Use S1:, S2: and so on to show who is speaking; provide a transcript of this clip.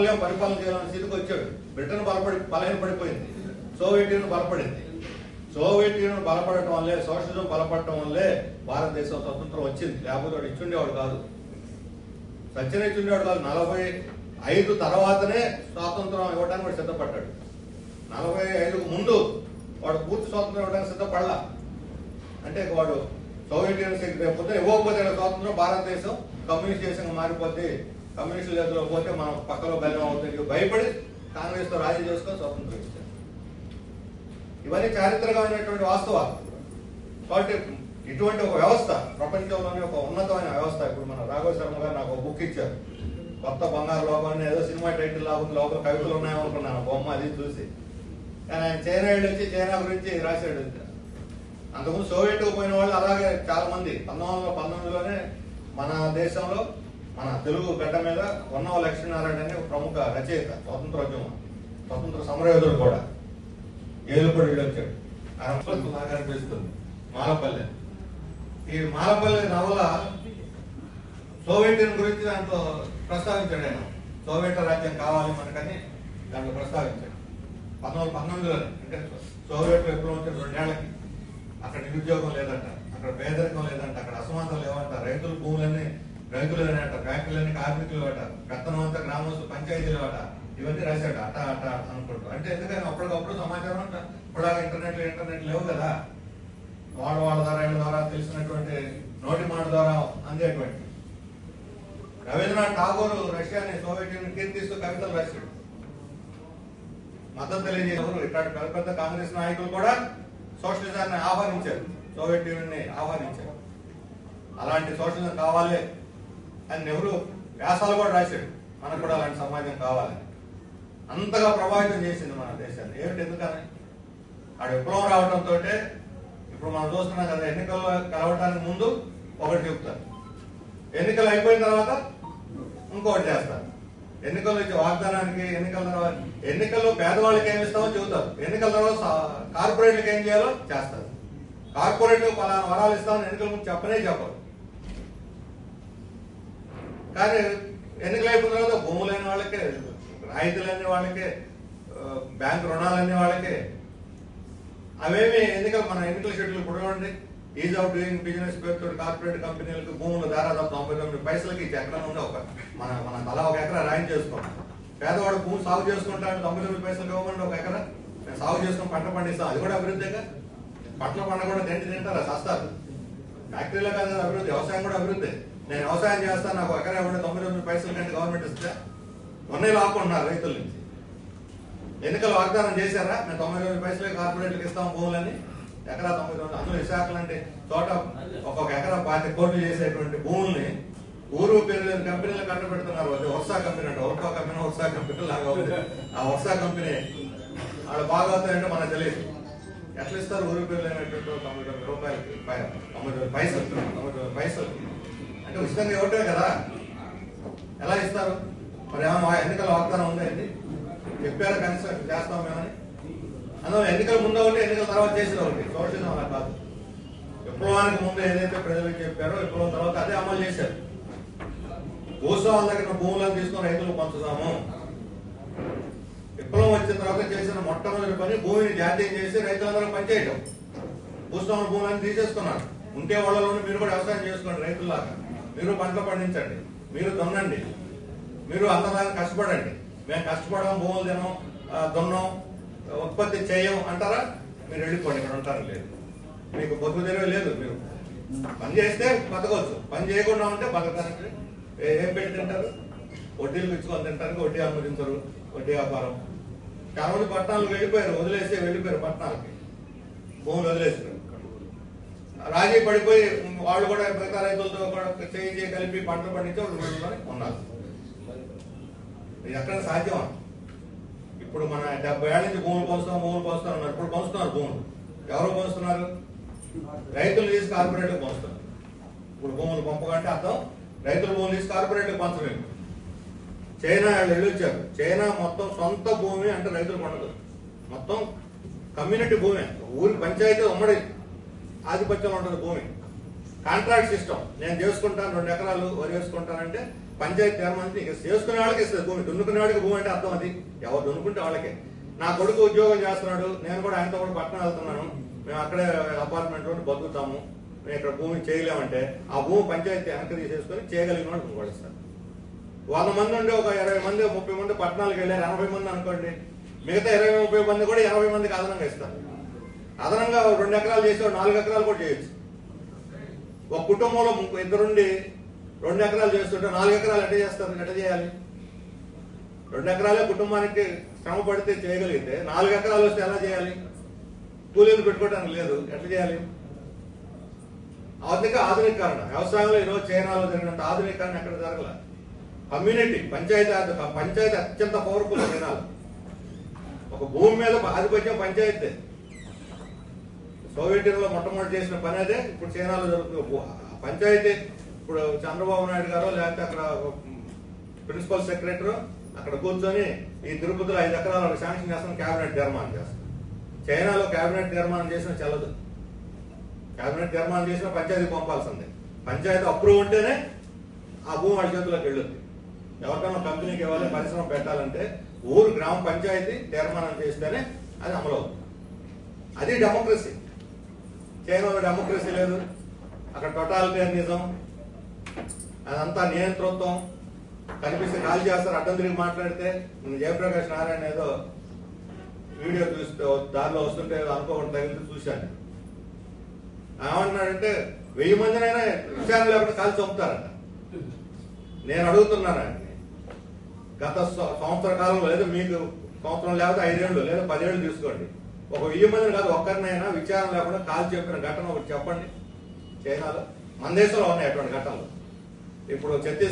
S1: ఒక్కళ్ళే పరిపాలన చేయాలనే స్థితికి వచ్చాడు. బ్రిటన్ బలపడి బలహీన పడిపోయింది. సోవియట్ యూనియన్ బలపడింది. సోవియట్ యూనియన్ బలపడటం వల్లే సోషలిజం బలపడటం వల్లే భారతదేశం స్వతంత్రం వచ్చింది. లేకపోతే వాడు ఇచ్చుండేవాడు కాదు. సత్యన ఇచ్చుండేవాడు కాదు. నలభై ఐదు తర్వాతనే స్వాతంత్రం ఇవ్వడానికి వాడు సిద్ధపడ్డాడు. నలభై ఐదుకు ముందు వాడు పూర్తి స్వాతంత్రం ఇవ్వడానికి సిద్ధపడలా. అంటే వాడు సోవియట్ యూనియన్ రేపు పొద్దున ఇవ్వకపోతే స్వాతంత్రం భారతదేశం కమ్యూనిస్ట్ దేశంగా మారిపోతే కమ్యూనిస్ట్ చేతిలో పోతే మనం పక్కలో బలం అవుతుంది భయపడి కాంగ్రెస్తో రాజీ చేసుకొని స్వతంత్రం ఇచ్చారు. ఇవన్నీ చారిత్రకమైనటువంటి వాస్తవాలు. కాబట్టి ఇటువంటి ఒక వ్యవస్థ ప్రపంచంలోనే ఒక ఉన్నతమైన వ్యవస్థ ఇప్పుడు మన రాఘవ శర్మ గారు నాకు ఒక బుక్ ఇచ్చారు. కొత్త బంగారు లోకం ఏదో సినిమా టైటిల్ లాగా లోపల కవితలు ఉన్నాయనుకున్నాను బొమ్మ అది చూసి. కానీ ఆయన చైనా వెళ్ళి వచ్చి చైనా గురించి రాశాడు అంతకుముందు సోవియట్ పోయిన వాళ్ళు అలాగే చాలా మంది పంతొమ్మిది వందల పంతొమ్మిదిలోనే మన దేశంలో మన తెలుగు గడ్డ మీద ఉన్నవ లక్ష్మీనారాయణ అనే ఒక ప్రముఖ రచయిత స్వాతంత్రోద్యమ స్వతంత్ర సమరయోధుడు కూడా. ఏలుపడి వచ్చాడు. ఆయన కనిపిస్తుంది అనిపిస్తుంది. మాలపల్లె. ఈ మాలపల్లె నవల సోవియట్ గురించి దాంట్లో ప్రస్తావించాడు ఆయన. సోవియట్ రాజ్యం కావాలి మనకని దాంట్లో ప్రస్తావించాడు. పంతొమ్మిది పంతొమ్మిదిలో అంటే సోవియట్ విప్లవం వచ్చే రెండేళ్ళకి అక్కడ నిరుద్యోగం లేదంట అక్కడ పేదరికం లేదంట అక్కడ అసమానతలు లేవంట రైతుల భూములన్నీ రైతులు అనేట ఫ్యాక్టరీలన్నీ కార్మికులు అట పెత్తనం అంతా గ్రామస్తులు పంచాయతీలు అట ఇవన్నీ రాశాడు. అట అట అనుకుంటూ. అంటే ఎందుకని అప్పటికప్పుడు సమాచారం అంట? ఇప్పుడు ఇంటర్నెట్ ఇంటర్నెట్ లేవు కదా. వాళ్ళ వాళ్ళ ద్వారా వీళ్ళ ద్వారా తెలిసినటువంటి నోటి మాట ద్వారా అందేటువంటి. రవీంద్రనాథ్ ఠాగూర్ రష్యాని సోవియట్ యూనియన్ కీర్తిస్తూ కవితలు రాశాడు. మద్దతు తెలియజేసేవారు ఇక్కడ పెద్ద పెద్ద కాంగ్రెస్ నాయకులు కూడా సోషలిజాన్ని ఆహ్వానించారు. సోవియట్ యూనియన్ని ఆహ్వానించారు. అలాంటి సోషలిజం కావాలి. అని నెహ్రూ వ్యాసాలు కూడా రాశాడు. మనకు కూడా అలాంటి సమాజం కావాలని అంతగా ప్రభావితం చేసింది మన దేశాన్ని. ఏమిటి ఎందుకని? ఆ విప్లవం రావడంతో ఇప్పుడు మనం చూస్తున్నాం కదా ఎన్నికల్లో కలవటానికి ముందు ఒకటి చెప్తారు. ఎన్నికలు అయిపోయిన తర్వాత ఇంకొకటి చేస్తారు. ఎన్నికలు ఇచ్చే వాగ్దానానికి ఎన్నికల తర్వాత ఎన్నికల్లో పేదవాళ్ళకి ఏమి ఇస్తామో చెబుతారు. ఎన్నికల తర్వాత సా- కార్పొరేట్లకు ఏం చేయాలో చేస్తారు. కార్పొరేట్ పలానా వరాలు ఇస్తామని ఎన్నికల ముందు చెప్పనే చెప్పరు. కానీ ఎన్నికలైపోయిన తర్వాత భూములైన వాళ్ళకే రాయితీలన్నీ వాళ్ళకే బ్యాంక్ రుణాలన్నీ వాళ్ళకే. అవేమి ఎన్నికలు మన ఎన్నికల షెడ్యూల్ ఇప్పుడు చూడండి ఈజ్ ఆఫ్ డూయింగ్ బిజినెస్ పేరుతో కార్పొరేట్ కంపెనీలకు భూములు దాదాపు తొంభై తొమ్మిది పైసలకి ఇచ్చి ఎకరం ఉంది ఒక మన మన తలా ఒక ఎకరా రాయం చేసుకోండి పేదవాడు భూమి సాగు చేసుకుంటాడు తొంభై తొమ్మిది పైసలు ఇవ్వమండి ఒక ఎకరా? నేను సాగు చేసుకుని పంట పండిస్తాం అది కూడా అభివృద్ధిగా పంటల పంట కూడా తిండి తింటారా? సస్తారు ఫ్యాక్టరీలో కాదు అభివృద్ధి వ్యవసాయం కూడా అభివృద్ధి. నేను వ్యవసాయం చేస్తాను నాకు ఎకరే ఉండే తొమ్మిది తొమ్మిది పైసలు కంటే గవర్నమెంట్ ఇస్తే మొన్నే లాక్కుంటున్నారు రైతుల నుంచి. ఎన్నికలు వాగ్దానం చేశారా? మేము తొంభై తొమ్మిది పైసలే కార్పొరేట్లకు ఇస్తాం భూములని ఎకరా తొంభై తొమ్మిది అందులో విశాఖలు అంటే తోట ఒక్కొక్క ఎకరా పాతి కోట్లు చేసేటువంటి భూముల్ని ఊరు పేరు లేని కంపెనీలు కట్టబెడుతున్నారు అది వర్షా కంపెనీ అంటే. వర్షా కంపెనీ వర్షా కంపెనీ లాగా ఉంది. ఆ వర్షా కంపెనీ వాళ్ళు బాగా అవుతాయంటే మనకు తెలియదు. ఎట్లా ఇస్తారు ఊరు పేరు లేనటువంటి తొమ్మిది రూపాయలకి పై- తొంభై పైసలు తొమ్మిది తొమ్మిది పైసలు. అంటే ఉచితంగా ఇవ్వటమే కదా? ఎలా ఇస్తారు? మరి ఏమన్నా ఎన్నికల వాగ్దానం ఉందండి చెప్పారు కనీసం చేస్తాం మేమని అందులో ఎన్నికల ముందు ఒకటి ఎన్నికల తర్వాత చేసిన ఒకటి. సోషలిజం అలా కాదు. విప్లవానికి ముందు ఏదైతే ప్రజలకు చెప్పారో విప్లవం తర్వాత అదే అమలు చేశారు. భూస్వాముల దగ్గర భూములను తీసుకొని రైతులు పంచుదాము. విప్లవం వచ్చిన తర్వాత చేసిన మొట్టమొదటి పని భూమిని జాతీయం చేసి రైతులందరూ పనిచేయటం. భూస్వాముల భూములను తీసేస్తున్నారు ఉంటే వాళ్ళలోనే మీరు కూడా వ్యవసాయం చేసుకోండి రైతుల్లాగా. మీరు పంటలు పండించండి. మీరు దున్నండి. మీరు అంతదాకా కష్టపడండి. మేము కష్టపడడం భూములు తినం దున్నం ఉత్పత్తి చేయం అంటారా? మీరు వెళ్ళిపోండి ఇక్కడ ఉంటారు లేదు. మీకు బతుకు తెలివి లేదు మీరు. పని చేస్తే బతకవచ్చు పని చేయకుండా ఉంటే బతకడానికి ఏం పెట్టి తింటారు? వడ్డీలు ఇచ్చుకొని తింటారు వడ్డీ అనుమతించరు వడ్డీ వ్యాపారం. చాలా మంది పట్టణాలకు వెళ్ళిపోయారు వదిలేసి వెళ్ళిపోయారు పట్టణాలకి. భూములు వదిలేసారు రాజీ పడిపోయి వాళ్ళు కూడా మిగతా రైతులతో కూడా చేయి కలిపి పంటలు పండించే వాళ్ళు ఉన్నారు. ఇది ఎక్కడ సాధ్యమా? ఇప్పుడు మన డెబ్బై ఏళ్ళ నుంచి భూములు పంచుతాం భూములు పంచుతాం అన్నారు. ఇప్పుడు పంచుతున్నారు భూములు. ఎవరు పంచుతున్నారు? రైతులు తీసి కార్పొరేట్కి పంచుతారు. ఇప్పుడు భూములు పంపకంటే అర్థం రైతుల భూములు తీసి కార్పొరేట్కి పంచలేదు చైనా వాళ్ళు వెళ్ళొచ్చారు చైనా మొత్తం సొంత భూమి అంటే రైతులు పండదు. మొత్తం కమ్యూనిటీ భూమి. ఊరి పంచాయతీ ఉమ్మడి. ఆధిపత్యం ఉంటుంది భూమి. కాంట్రాక్ట్ సిస్టమ్ నేను చేసుకుంటాను రెండు ఎకరాలు వరి వేసుకుంటానంటే పంచాయతీ తీర్మానించి ఇక చేసుకునే వాళ్ళకి ఇస్తుంది భూమి. దున్నుకునే వాడికి భూమి అంటే అర్థం అది. ఎవరు దున్నుకుంటే వాళ్ళకే. నా కొడుకు ఉద్యోగం చేస్తున్నాడు. నేను కూడా ఆయనతో కూడా పట్టణం వెళ్తున్నాను. మేము అక్కడే అపార్ట్మెంట్లో బతుకుతాము. మేము ఇక్కడ భూమి చేయలేమంటే ఆ భూమి పంచాయతీ వెనక్కి తీసేసుకొని చేయగలిగిన వాళ్ళు కూడా ఇస్తారు వంద మంది ఉండి ఒక ఇరవై మంది ముప్పై మంది పట్టణాలకు వెళ్ళారు. ఎనభై మంది అనుకోండి. మిగతా ఇరవై ముప్పై మంది కూడా ఎనభై మందికి అదనంగా ఇస్తారు. అదనంగా రెండు ఎకరాలు చేసేవాడు నాలుగు ఎకరాలు కూడా చేయొచ్చు. ఒక కుటుంబంలో ఇద్దరుండి రెండు ఎకరాలు చేస్తుంటే నాలుగు ఎకరాలు ఎట్ట చేస్తారు? ఎట్ట చేయాలి? రెండు ఎకరాలే కుటుంబానికి శ్రమ పడితే చేయగలిగితే నాలుగు ఎకరాలు వస్తే ఎలా చేయాలి? కూలీలు పెట్టుకోవడానికి లేదు. ఎట్లా చేయాలి? ఆధునిక ఆధునీకరణ. వ్యవసాయంలో ఈరోజు చైనాలో జరిగినంత ఆధునీకరణ ఎక్కడ జరగల? కమ్యూనిటీ పంచాయతీ పంచాయతీ అత్యంత పవర్ఫుల్ చైనాలో ఒక భూమి మీద ఆధిపత్యం పంచాయతీ. సోవియట్ యూనియన్లో మొట్టమొదటి చేసిన పని అదే ఇప్పుడు చైనాలో జరుగుతుంది భూ- పంచాయతీ ఇప్పుడు చంద్రబాబు నాయుడు గారు లేకపోతే అక్కడ ప్రిన్సిపల్ సెక్రటరీ అక్కడ కూర్చొని ఈ తిరుపతిలో ఐదు ఎకరాలు శాంక్షన్ చేస్తాం క్యాబినెట్ నిర్మాణం చేస్తాం చైనాలో క్యాబినెట్ నిర్మాణం చేసిన చెల్లదు. క్యాబినెట్ నిర్మాణం చేసిన పంచాయతీ పంపాల్సిందే. పంచాయతీ అప్రూవ్ ఉంటేనే ఆ భూమి వాళ్ళ చేతిలోకి వెళ్ళుద్ది. ఎవరికైనా కంపెనీకి ఇవ్వాలి పరిశ్రమ పెట్టాలంటే ఊరు గ్రామ పంచాయతీ తీర్మానం చేస్తేనే అది అమలు అవుతుంది అది డెమోక్రసీ చైనాలో డెమోక్రసీ లేదు. అక్కడ టొటాలిటేరియనిజం అదంతా నియంతృత్వం. కనిపిస్తే కాల్ చేస్తారు అడ్డం తిరిగి మాట్లాడితే. జయప్రకాష్ నారాయణ ఏదో వీడియో చూస్తే దారిలో వస్తుంటే అనుకోకుండా తగిలితే చూశాను. ఏమంటున్నాడంటే వెయ్యి మందినైనా విషయాన్ని లేకుండా కాల్ చంపుతారంట. నేను అడుగుతున్నాను గత సంవత్సర కాలంలో లేదా మీకు సంవత్సరం లేకపోతే ఐదేళ్ళు లేదా పదేళ్ళు తీసుకోండి. ఒక వెయ్యి మందిని కాదు ఒక్కరినైనా విచారణ లేకుండా కాల్ చెప్పిన ఘటన ఒకటి చెప్పండి. చైనాలో మన దేశంలో ఉన్నాయి అటువంటి ఘటనలు. ఇప్పుడు ఛత్తీస్గఢ్